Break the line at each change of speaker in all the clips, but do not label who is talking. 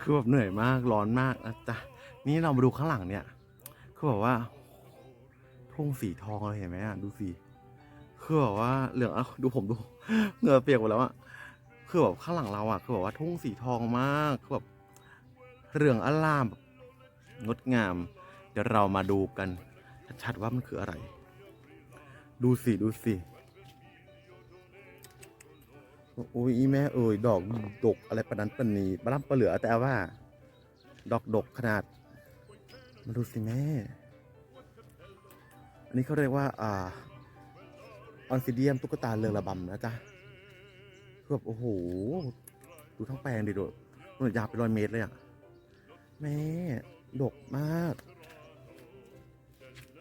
คือแบบเหนื่อยมากร้อนมากนะจ๊ะนี่เรามาดูข้างหลังเนี่ยคือแบบว่าทุ่งสีทองเราเห็นไหมอะดูสิคือแบบว่าเหลืองอะดูผมดูเหงื่อเปียกหมดแล้วอะคือแบบข้างหลังเราอะคือแบบว่าทุ่งสีทองมากคือแบบเหลืองอลามแบบงดงาม เดี๋ยวเรามาดูกันชัดๆว่ามันคืออะไร ดูสิดูสิ โอ้ยอีแม่เอ่ยดอกดกอะไรประนั้นปนนี้บลัมปะเหลือแต่ว่า ดอกดกขนาด มาดูสิแม่ อันนี้เขาเรียกว่า อ่าออนซิเดียมตุ๊กตาเรือระบำนะจ๊ะคือแบบโอ้โห ดูทั้งแปลงดิโดดมันยาวเป็นร้อยเมตรเลยอะ แม่ ดกมาก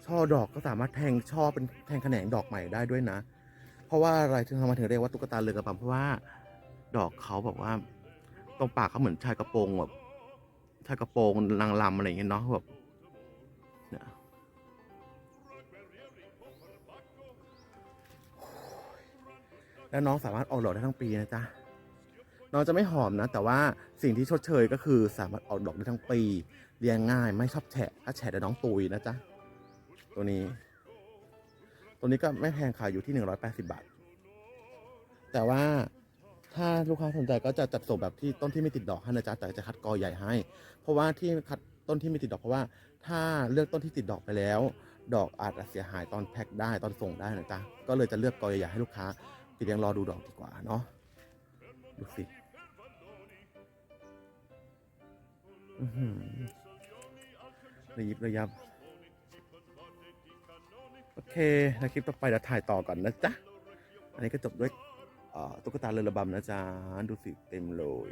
ช่อดอกก็สามารถแทงช่อเป็นแทงแขนงดอกใหม่ได้ด้วยนะ เพราะว่าอะไรถึงทำไมถึงเรียกว่าตุ๊กตาเรืองระบำเพราะว่า ดอกเขาแบบว่า ตรงปากเขาเหมือนชายกระโปรงแบบชายกระโปรงนางลำอะไรอย่างเงี้ยเนาะแบบเนี่ยแล้วน้องสามารถออกดอกได้ทั้งปีนะจ๊ะน้องจะไม่หอมนะ แต่ว่าสิ่งที่ชดเชยก็คือสามารถออกดอกได้ทั้งปี เลี้ยงง่ายไม่ชอบแฉะถ้าแฉะเดี๋ยวน้องตุยนะจ๊ะตัวนี้ ตัวนี้ก็ไม่แพงขายอยู่ที่ 180 บาท แต่ว่าถ้าลูกค้าสนใจก็จะจัดส่งแบบที่ต้นที่ไม่ติดดอกให้นะจ๊ะแต่จะคัดกอใหญ่ให้ เพราะว่าที่คัดต้นที่ไม่ติดดอกเพราะว่า ถ้าเลือกต้นที่ติดดอกไปแล้ว ดอกอาจจะเสียหายตอนแพ็คได้ตอนส่งได้นะจ๊ะก็เลยจะเลือกกอใหญ่ๆให้ลูกค้าติดยังรอดูดอกดีกว่าเนาะดูสิอือหือระยิบระยับ โอเคในคลิปต่อไปเดี๋ยวถ่ายต่อก่อนนะจ๊ะ อันนี้ก็จบด้วยตุ๊กตาเรือระบำนะจ๊ะ ดูสิเต็มเลย